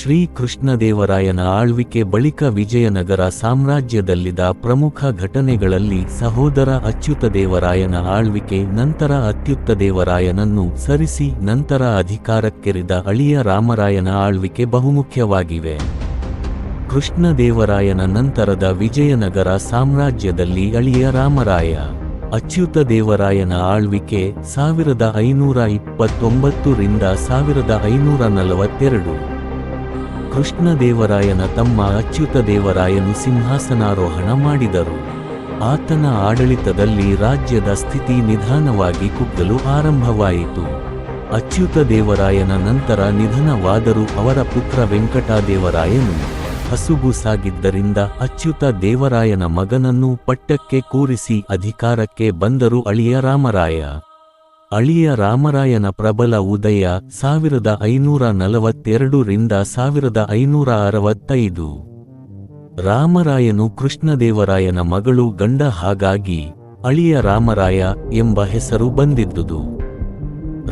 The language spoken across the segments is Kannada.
ಶ್ರೀ ಕೃಷ್ಣದೇವರಾಯನ ಆಳ್ವಿಕೆ ಬಳಿಕ ವಿಜಯನಗರ ಸಾಮ್ರಾಜ್ಯದಲ್ಲಿದ್ದ ಪ್ರಮುಖ ಘಟನೆಗಳಲ್ಲಿ ಸಹೋದರ ಅಚ್ಯುತದೇವರಾಯನ ಆಳ್ವಿಕೆ, ನಂತರ ಅತ್ಯುತ್ತದೇವರಾಯನನ್ನು ಸರಿಸಿ, ನಂತರ ಅಧಿಕಾರಕ್ಕೆರಿದ ಅಳಿಯ ರಾಮರಾಯನ ಆಳ್ವಿಕೆ ಬಹುಮುಖ್ಯವಾಗಿವೆ. ಕೃಷ್ಣದೇವರಾಯನ ನಂತರದ ವಿಜಯನಗರ ಸಾಮ್ರಾಜ್ಯದಲ್ಲಿ ಅಳಿಯ ರಾಮರಾಯ ಅಚ್ಯುತ ದೇವರಾಯನ ಆಳ್ವಿಕೆ ಸಾವಿರದ ಐನೂರ ಇಪ್ಪತ್ತೊಂಬತ್ತರಿಂದ ಸಾವಿರದ ಐನೂರ ನಲವತ್ತೆರಡು. ಕೃಷ್ಣದೇವರಾಯನ ತಮ್ಮ ಅಚ್ಯುತ ದೇವರಾಯನು ಸಿಂಹಾಸನಾರೋಹಣ ಮಾಡಿದರು. ಆತನ ಆಡಳಿತದಲ್ಲಿ ರಾಜ್ಯದ ಸ್ಥಿತಿ ನಿಧಾನವಾಗಿ ಕುಗ್ಗಲು ಆರಂಭವಾಯಿತು. ಅಚ್ಯುತ ದೇವರಾಯನ ನಂತರ ನಿಧನವಾದರೂ ಅವರ ಪುತ್ರ ವೆಂಕಟದೇವರಾಯನು ಹಸುಗು ಸಾಗಿದ್ದರಿಂದ ಅಚ್ಯುತ ದೇವರಾಯನ ಮಗನನ್ನು ಪಟ್ಟಕ್ಕೆ ಕೂರಿಸಿ ಅಧಿಕಾರಕ್ಕೆ ಬಂದರು ಅಳಿಯ ರಾಮರಾಯ. ಅಳಿಯ ರಾಮರಾಯನ ಪ್ರಬಲ ಉದಯ ಸಾವಿರದ ಐನೂರ ನಲವತ್ತೆರಡು ರಿಂದ ಸಾವಿರದ ಐನೂರ ಅರವತ್ತೈದು. ರಾಮರಾಯನು ಕೃಷ್ಣದೇವರಾಯನ ಮಗಳು ಗಂಡ ಹಾಗಾಗಿ ಅಳಿಯ ರಾಮರಾಯ ಎಂಬ ಹೆಸರು ಬಂದಿದ್ದುದು.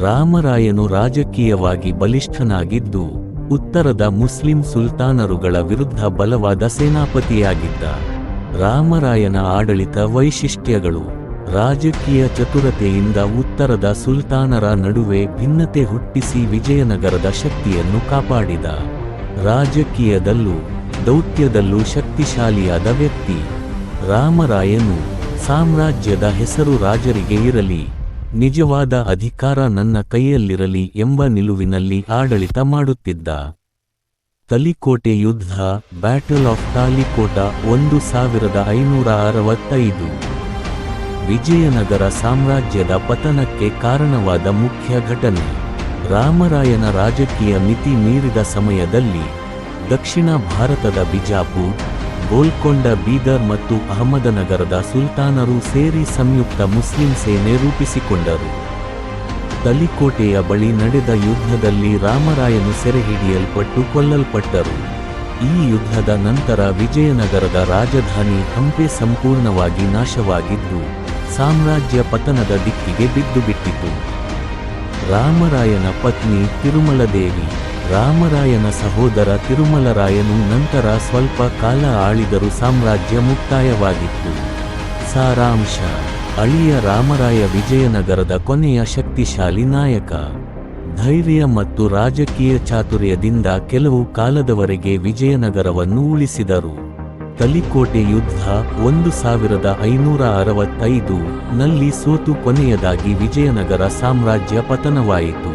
ರಾಮರಾಯನು ರಾಜಕೀಯವಾಗಿ ಬಲಿಷ್ಠನಾಗಿದ್ದು, ಉತ್ತರದ ಮುಸ್ಲಿಂ ಸುಲ್ತಾನರುಗಳ ವಿರುದ್ಧ ಬಲವಾದ ಸೇನಾಪತಿಯಾಗಿದ್ದ. ರಾಮರಾಯನ ಆಡಳಿತ ವೈಶಿಷ್ಟ್ಯಗಳು. ರಾಜಕೀಯ ಚತುರತೆಯಿಂದ ಉತ್ತರದ ಸುಲ್ತಾನರ ನಡುವೆ ಭಿನ್ನತೆ ಹುಟ್ಟಿಸಿ ವಿಜಯನಗರದ ಶಕ್ತಿಯನ್ನು ಕಾಪಾಡಿದ. ರಾಜಕೀಯದಲ್ಲೂ, ದೌತ್ಯದಲ್ಲೂ ಶಕ್ತಿಶಾಲಿಯಾದ ವ್ಯಕ್ತಿ. ರಾಮರಾಯನು ಸಾಮ್ರಾಜ್ಯದ ಹೆಸರು ರಾಜರಿಗೆ ಇರಲಿ, ನಿಜವಾದ ಅಧಿಕಾರ ನನ್ನ ಕೈಯಲ್ಲಿರಲಿ ಎಂಬ ನಿಲುವಿನಲ್ಲಿ ಆಡಳಿತ ಮಾಡುತ್ತಿದ್ದ. ತಲಿಕೋಟೆ ಯುದ್ಧ, ಬ್ಯಾಟಲ್ ಆಫ್ ತಾಲಿಕೋಟ ಒಂದು ಸಾವಿರದ ಐನೂರ ಅರವತ್ತೈದು. ವಿಜಯನಗರ ಸಾಮ್ರಾಜ್ಯದ ಪತನಕ್ಕೆ ಕಾರಣವಾದ ಮುಖ್ಯ ಘಟನೆ. ರಾಮರಾಯನ ರಾಜಕೀಯ ಮಿತಿ ಮೀರಿದ ಸಮಯದಲ್ಲಿ ದಕ್ಷಿಣ ಭಾರತದ ಬಿಜಾಪುರ್, ಗೋಲ್ಕೊಂಡ ಬೀದರ್ ಮತ್ತು ಅಹಮದನಗರದ ಸುಲ್ತಾನರು ಸೇರಿ ಸಂಯುಕ್ತ ಮುಸ್ಲಿಂ ಸೇನೆ ರೂಪಿಸಿಕೊಂಡರು. ತಲಿಕೋಟೆಯ ಬಳಿ ನಡೆದ ಯುದ್ಧದಲ್ಲಿ ರಾಮರಾಯನು ಸೆರೆಹಿಡಿಯಲ್ಪಟ್ಟು ಕೊಲ್ಲಲ್ಪಟ್ಟರು. ಈ ಯುದ್ಧದ ನಂತರ ವಿಜಯನಗರದ ರಾಜಧಾನಿ ಹಂಪೆ ಸಂಪೂರ್ಣವಾಗಿ ನಾಶವಾಗಿದ್ದು ಸಾಮ್ರಾಜ್ಯ ಪತನದ ದಿಕ್ಕಿಗೆ ಬಿದ್ದು ಬಿಟ್ಟಿತು. ರಾಮರಾಯನ ಪತ್ನಿ ತಿರುಮಲದೇವಿ, ರಾಮರಾಯನ ಸಹೋದರ ತಿರುಮಲರಾಯನು ನಂತರ ಸ್ವಲ್ಪ ಕಾಲ ಆಳಿದರೂ ಸಾಮ್ರಾಜ್ಯ ಮುಕ್ತಾಯವಾಗಿತ್ತು. ಸಾರಾಂಶ, ಅಳಿಯ ರಾಮರಾಯ ವಿಜಯನಗರದ ಕೊನೆಯ ಶಕ್ತಿಶಾಲಿ ನಾಯಕ. ಧೈರ್ಯ ಮತ್ತು ರಾಜಕೀಯ ಚಾತುರ್ಯದಿಂದ ಕೆಲವು ಕಾಲದವರೆಗೆ ವಿಜಯನಗರವನ್ನು ಉಳಿಸಿದರು. ತಲಿಕೋಟೆ ಯುದ್ಧ ಒಂದು ಸಾವಿರದ ಐನೂರ ಅರವತ್ತೈದು ನಲ್ಲಿ ಸೋತು ಕೊನೆಯದಾಗಿ ವಿಜಯನಗರ ಸಾಮ್ರಾಜ್ಯ ಪತನವಾಯಿತು.